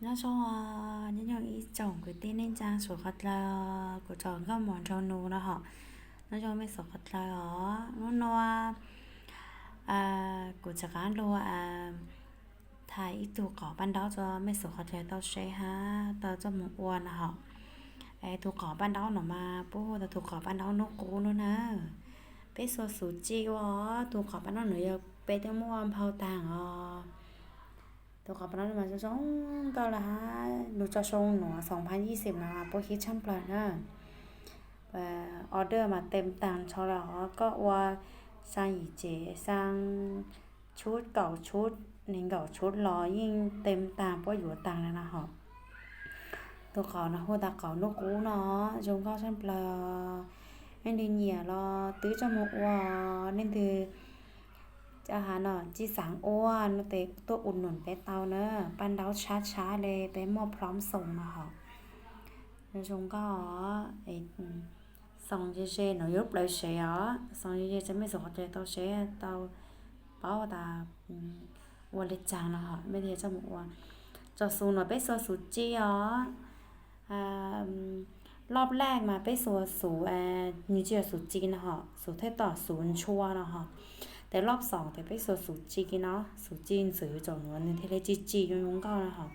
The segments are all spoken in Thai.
nó cho những những ý chồng của tin nên trang số khát là của chồng các món cho nô nó họ nó cho mấy số khát là họ nó nó à của chắc ăn luôn à thay ít tu cỏ ban đó cho mấy số khát là tao sẽ ha tao cho một uan họ ai tu cỏ ban đó nó mà bố tao tu cỏ ban đó nó cố nữa nè bé số số chi quá tu cỏ ban đó nữa bé tao mua bao tàng ờ ตัวกับนั้นมาจะจ้องก็ละฮะหนูจะชงหนูสองพันยี่สิบนะคะโปรคิดช่ำปลานะเอ่อออเดอร์มาเต็มตังชอละก็ว่าสร้างอีเจสร้างชุดเก่าชุดหนึ่งเก่าชุดรอยิ่งเต็มตังเพราะอยู่ตังแล้วนะฮะตัวเขานะหัวตาเขานกกูเนาะจงก็ช่ำปลา nên đi nhỉ lo tứ cho một quả nên từ cho hà nó chỉ sáng ô nó tế tôi อุ่ จะหาเนอจีสังอ้วนเตตัวอุ่นหนุนไปเตาเนอะปั้นเดาช้าช้าเลยไปมอบพร้อมส่งมาหรอแล้วชงก็ไอ้ส่งเจเจหนูยุบเลยเสียส่งเจเจจะไม่ส่งเจเตาเสียเตาเป้าตาวันเล็กจางนะฮะไม่ได้จะหมดวันจะสูหน่อยไปสัวสูจีอ๋ออ่ารอบแรกมาไปสัวสูแอนี่เจียสูจีนะฮะสูเทต่อศูนย์ชัวนะฮะ แต่รอบสองแต่ไปสวดสูจีกินเนาะสูจีนสื่อจงวนนี้ที่เรียกจีจียงยงก็นะคะ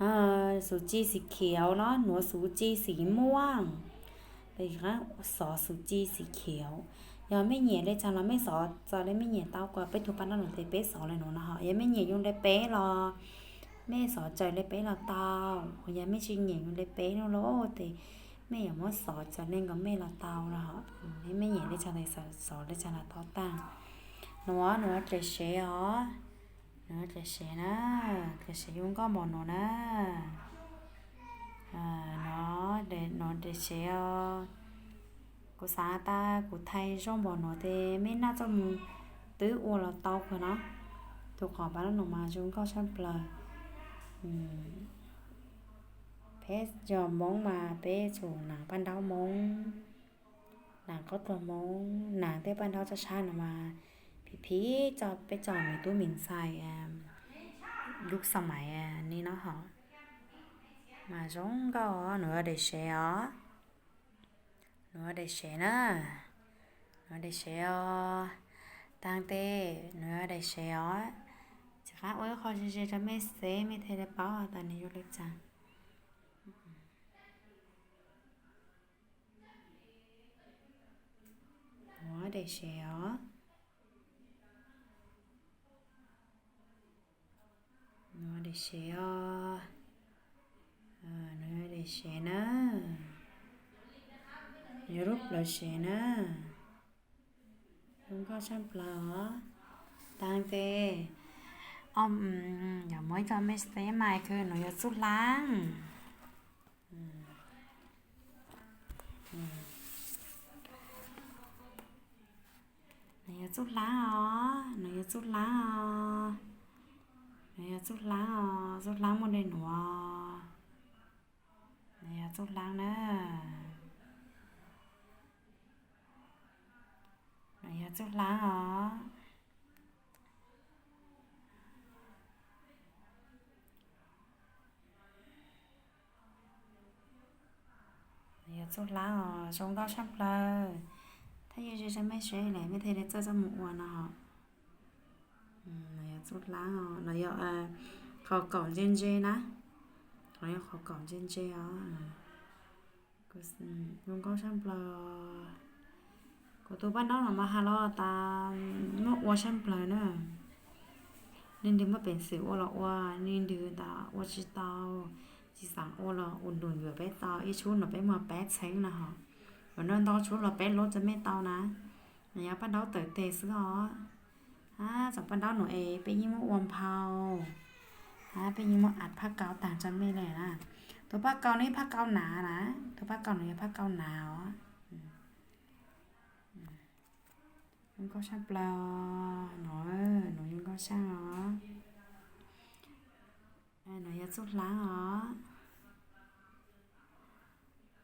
อ่าสูจีสีเขียวเนาะหนูสูจีสีม่วงไปค่ะสอสูจีสีเขียวยังไม่เหนียเลยจังเราไม่สอจะเลยไม่เหนียเต้ากว่าไปถูกปั้นแล้วหนูเตะเป๊ะสอเลยหนูนะคะยังไม่เหนียยุ่งได้เป๊ะรอแม่สอใจเลยเป๊ะเราเต้ายังไม่ชิงเหนียยุ่งได้เป๊ะเนาะโลแต่ ม่อยากมอสอจะเล่นกับแม่ละเตาละเหรอไม่เห็นได้ชาในสอนได้ชาในต่อตั้งหนัวหนัวจะเชยอหนัวจะเชยนะจะเชยยุ่งก็บอกหนัวนะอ่าหนัวเด็ดหนัวจะเชยอกูสาตากูไทยช่องบอกหนัวเต้ไม่น่าจะมึงตื้ออัวละเตาคนเนาะตัวขอบ้านหนูมาจุ่งก็ชั่นเปลยอืม bé giờ món mà bé chủ nàng ban đầu món nàng có ตัวมองนางแต่บ้านเราจะใช้นะมาพี่พี่จะไปจอดในตู้หมินใส่ลูกสมัยนี่เนาะฮะมาจงก็หนูได้เชียร์หนูได้เชียร์นะหนูได้เชียร์ตั้งแต่หนูได้เชียร์จะค่ะโอ้ยขอเชียร์จะไม่เซ่ไม่เทได้เป้าตอนนี้อยู่เล็กจัง nó để xéo nó để xéo à, nó để xéo nè nhớ rút là xéo nè không có chăm lọ tăng tê ông nhà mới cho mấy xé mai cứ nó nhớ chút láng chút lá ó này chút lá ó này chút lá ó chút lá một đây nữa này chút lá nữa. Này chút lá ó này chút lá ó trong đó sắp lời thay vì จะไม่ใช่เลยไม่เทเลจะจะหมูนะฮะอืมเราอยากจุดล้างอะเราอยากเอ่อขอก่อนเจนเจนะเราอยากขอก่อนเจน วันนั้นต้องชุดเราเป็นรถจะไม่เตานะเนี่ยป้าเดาเต๋อเตะซื้ออ๋อฮะจากป้าเดาหนูเอไปยิ้มอวมเผาฮะไปยิ้มอัดผ้าเกาต่างจะไม่เลยนะตัวผ้าเกานี่ผ้าเกาหนานะตัวผ้าเกาหนูผ้าเกาหนาอ๋อมังก็ช่างปลาหนูหนูยังก็ช่างอ๋อหนูอยากสุดล้างอ๋อ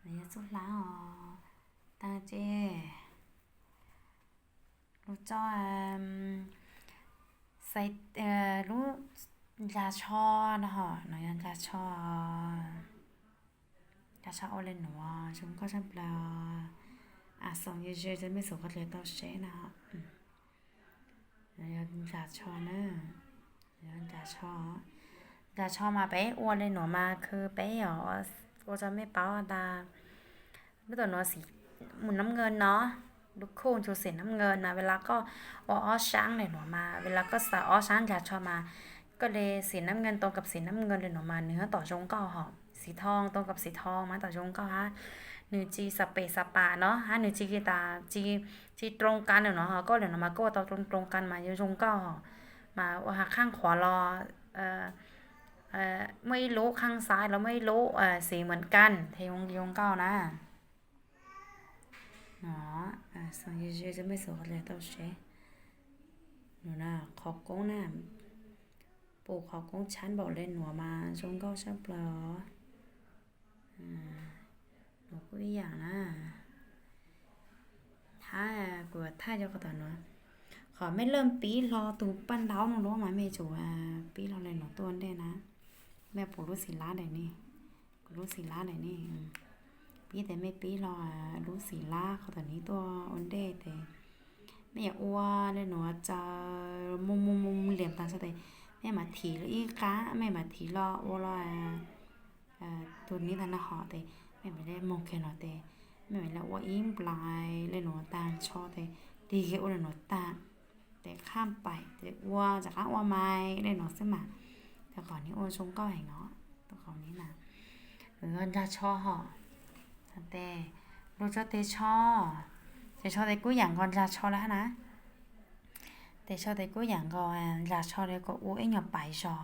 หนูอยากสุดล้างอ๋อ ตาเจรู้จอใส่เอ่อรู้จะชอนะฮะหน่อยจะชอจะชอเอาเลยหนัวฉันก็จะปลาอาสองยืนจะไม่สูงก็เลยต้องเช่นะฮะหน่อยจะชอนะหน่อยจะชอจะชอมาไปอวนเลยหนัวมาคือไปอ๋อก็จะไม่เป้าตาไม่ต้องนอนสี หมุนน้ำเงินเนาะลูกโคนชูเสียน้ำเงินนะเวลาก็อ้อช้างเลยหนูมา เวลาก็สาอ้อช้างจะชอมา ก็เลยสีน้ำเงินตรงกับสีน้ำเงินเลยหนูมาเนื้อต่อจงก้าหอมสีทองตรงกับสีทองมาต่อจงก้าฮะหนึ่งจีสเปสปาเนาะฮะหนึ่งจีกีตาจีจีตรงกันเนาะฮะก็เลยวหนูมาก็ต่อตรงตรงกันมาอยู่จงก้าหอมาว่าข้างขวารอเอ่อเอ่อไม่รู้ข้างซ้ายเราไม่รู้เอ่อสีเหมือนกันเทยงยงเก้านะ سانجي จะไม่สวยข توشي نونا خاكون نام ปลูกเขากงชั้นบอกเล่นหนัวมาชงก็ชั้นปล่อหนูก็อย่างน่ะถ้ากูถ้าจะกระตอนนู้นขอไม่เริ่มปีรอตูปั้นเล้าหนูรู้ไหมาม่จูอ่ปีเราเล่นหนูตัวได้นะ แม่ปลูกรู้สิล้าไหนนี่รู้สิล้าไหนนี่ แต่ไม่ปีรอรู้สีล่าเขาตอนนี้ตัวอันเดแต่ไม่อยากอ้วนเลยหนูจะมุมมุมมุมเหลี่ยมตาสเตแม่มาถีแล้วอีกะแม่มาถีรออ้วนรอตัวนี้ทันนะหอแต่แม่ไม่ได้มองแค่หนอแต่แม่ไม่แล้วว่าอิ่มปลายเลยหนูตาชอแต่ดีแค่อ้วนเลยหนูตาแต่ข้ามไปแต่อ้วนจากข้างอ้วนไม้เลยหนูซึ่งมาแต่ก่อนนี้อ้วนชงก็แห่งเนาะตัวเขานี้นะหรือว่าจะชอหอ แต่รู้จักเตชอเตชอเตกู้อย่างก่อนราชอแล้วนะเตชอเตกู้อย่างก่อนราชอเลยก็อู้เอ็งอย่าไปชอ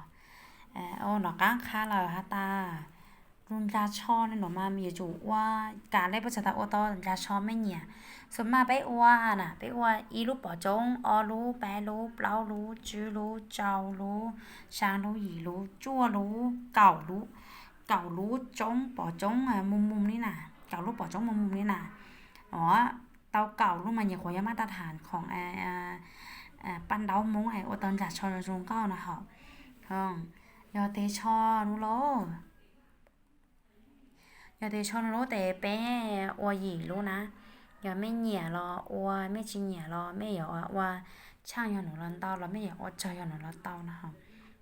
เออโอ้หนอก้างค้าเราฮะตารุ่นราชอเนี่ยหนูมามีจู่ว่าการเล่นประชาตาโอตอราชอไม่เนี่ยส่วนมาไปอ้วน่ะไปอ้วอีลูกป่อจงออรู้แปรู้เปล่ารู้จื้อรู้เจ้ารู้ช้างรู้หยีรู้จั่วรู้เก่ารู้เก่ารู้จงป่อจงอะมุมมุมนี่น่ะ เก่ารูปปอจ้องมุมมุมนี่นะอ๋อเตาเก่ารูปมันอย่าขอยามาตรฐานของแอแอปั้นเดามงไอโอตอนจัดชอจงเก้านะฮะฮ่องยอเตชอนุโลยอเตชอนุโลแต่เป้อวหยีรู้นะอย่าไม่เหนียรออวไม่จริเหนียรอไม่อย่าว่าช่างยอหนูรันเต้าเราไม่อย่าอดใจยอหนูรันเต้านะฮะ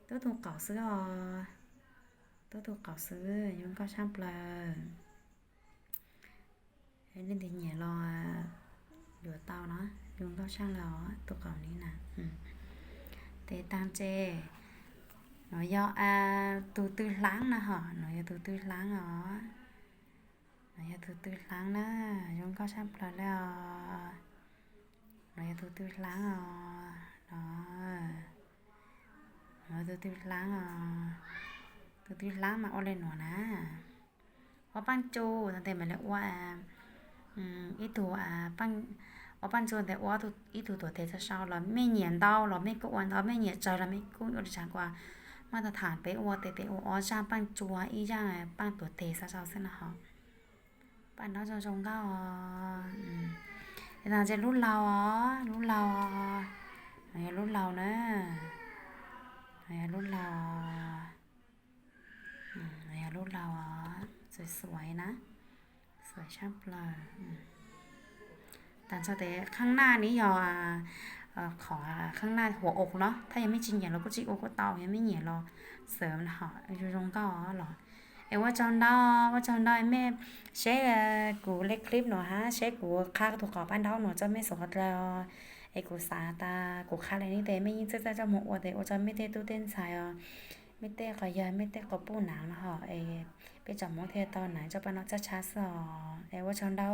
ตัวถูกเก่าซื้อตัวถูกเก่าซื้อยังก็ช่างเปล่า nên thì nhẹ lo à, đùa tao nó, dùng tao sang lò tụ cầu ní nè. Ừ. thế tăng chê nó do à tụ tư láng nè hả? Nó do tụ tư láng hả? Nó do tụ tư láng nè dùng cao sang lò lò. Nó do tụ tư láng hả? Đó. Nó tụ tư láng hả? Tụ tư láng mà ô lên nó nè có ban chu thằng mà lại qua 嗯，一图啊，帮我帮助的我都一图ตัวเทศชาวเราไม่เหยียนเต้าเราไม่กวนเราไม่เหยียดใจเราไม่กุ้งอุดจางกว่ามาตรฐานไปอวเตเตออจ้างปั้นจัวอีจ้างปั้นตัวเทศชาวเส้นนะฮะปั้นเราจงจงก็อ๋ออืมแต่ทางจะรุ่นเราอ๋อรุ่นเราอ๋อไหนรุ่นเราเนอะไหนรุ่นเราอืมไหนรุ่นเราอ๋อสวยๆนะ สวยช่างปลาแต่ชาเตข้างหน้านี้ยออ่อขอข้างหน้าหัวอกเนาะถ้ายังไม่จริงอย่างเราก็จิอก็เตายังไม่เหนียรอเสริมนะฮะอยู่ตรงก็หรอเอว่าจอนดอว่าจอนดอแม่เช็คกูเล็กคลิปหนูฮะเช็คกูค่าถูกขอบ้านเท้าหนูจะไม่สกดแล้วไอ้กูสาตากูค่าอะไรนี่แต่ไม่ยิ่งจะจะจะหมกว่าแต่ว่าจะไม่ได้ตู้เต้นใส่อะไม่เต้ก็ยายไม่เต้ก็ปูหนังนะฮะไอ้ไปจับมองเอ นไหนจะไปนอกจะช้าสอไอ้ว่าจอนดา